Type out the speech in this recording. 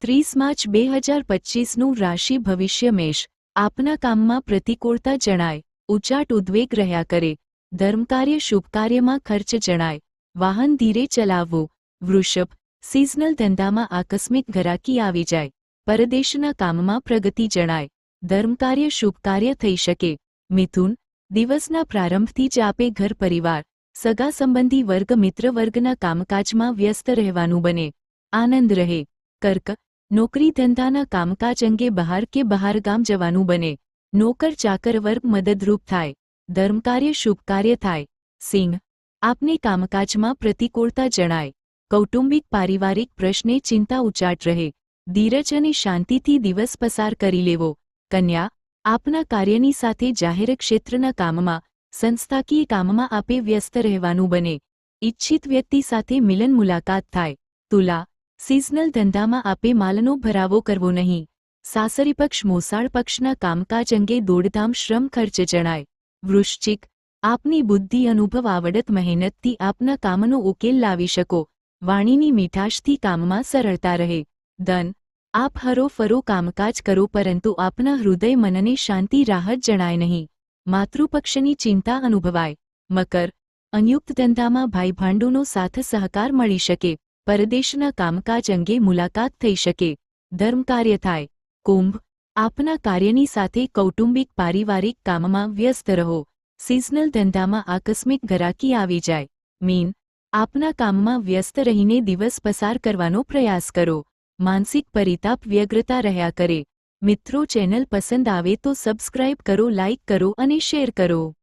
ત્રીસ માર્ચ બે હજાર પચીસનું રાશિ ભવિષ્ય મેષ. આપના કામમાં પ્રતિકૂળતા જણાય. ઉચાટ ઉદ્વેગ રહ્યા કરે. ધર્મકાર્ય શુભકાર્યમાં ખર્ચ જણાય. વાહન ધીરે ચલાવવું. વૃષભ. સિઝનલ ધંધામાં આકસ્મિક ઘરાકી આવી જાય. પરદેશના કામમાં પ્રગતિ જણાય. ધર્મકાર્ય શુભકાર્ય થઈ શકે. મિથુન. દિવસના પ્રારંભથી જ આપે ઘર પરિવાર. સગા સંબંધી વર્ગ મિત્ર વર્ગના કામકાજમાં વ્યસ્ત રહેવાનું બને. આનંદ રહે. કર્ક. નોકરી ધંધાના કામકાજ અંગે બહાર કે બહારગામ જવાનું બને. નોકર ચાકર વર્ગ મદદરૂપ થાય. ધર્મકાર્ય શુભકાર્ય થાય. સિંહ, આપને કામકાજમાં પ્રતિકૂળતા જણાય. કૌટુંબિક પારિવારિક પ્રશ્ને ચિંતા ઉચાટ રહે. ધીરજ અને શાંતિથી દિવસ પસાર કરી લેવો. કન્યા, આપના કાર્યની સાથે જાહેર ક્ષેત્રના કામમાં, સંસ્થાકીય કામમાં આપે વ્યસ્ત રહેવાનું બને. ઇચ્છિત વ્યક્તિ સાથે મિલન મુલાકાત થાય. તુલા સિઝનલ ધંધામાં આપે માલનો ભરાવો કરવો નહીં. સાસરી પક્ષ મોસાળ પક્ષના કામકાજ અંગે દોડધામ શ્રમ ખર્ચ જણાય. વૃશ્ચિક, આપની બુદ્ધિ અનુભવ આવડત મહેનતથી આપના કામનો ઉકેલ લાવી શકો. વાણીની મીઠાશથી કામમાં સરળતા રહે. ધન, આપ હરોફરો કામકાજ કરો પરંતુ આપના હૃદય મનને શાંતિ રાહત જણાય નહીં. માતૃપક્ષની ચિંતા અનુભવાય. મકર, અન્યુક્ત ધંધામાં ભાઈભાંડુનો સાથ સહકાર મળી શકે. પરદેશના કામકાજ અંગે મુલાકાત થઈ શકે. ધર્મકાર્ય થાય. કુંભ, આપના કાર્યની સાથે કૌટુંબિક પારિવારિક કામમાં વ્યસ્ત રહો. સિઝનલ ધંધામાં આકસ્મિક ઘરાકી આવી જાય. મીન, આપના કામમાં વ્યસ્ત રહીને દિવસ પસાર કરવાનો પ્રયાસ કરો. માનસિક પરિતાપ વ્યગ્રતા રહ્યા કરે. મિત્રો ચેનલ પસંદ આવે તો સબસ્ક્રાઇબ કરો, લાઇક કરો અને શેર કરો.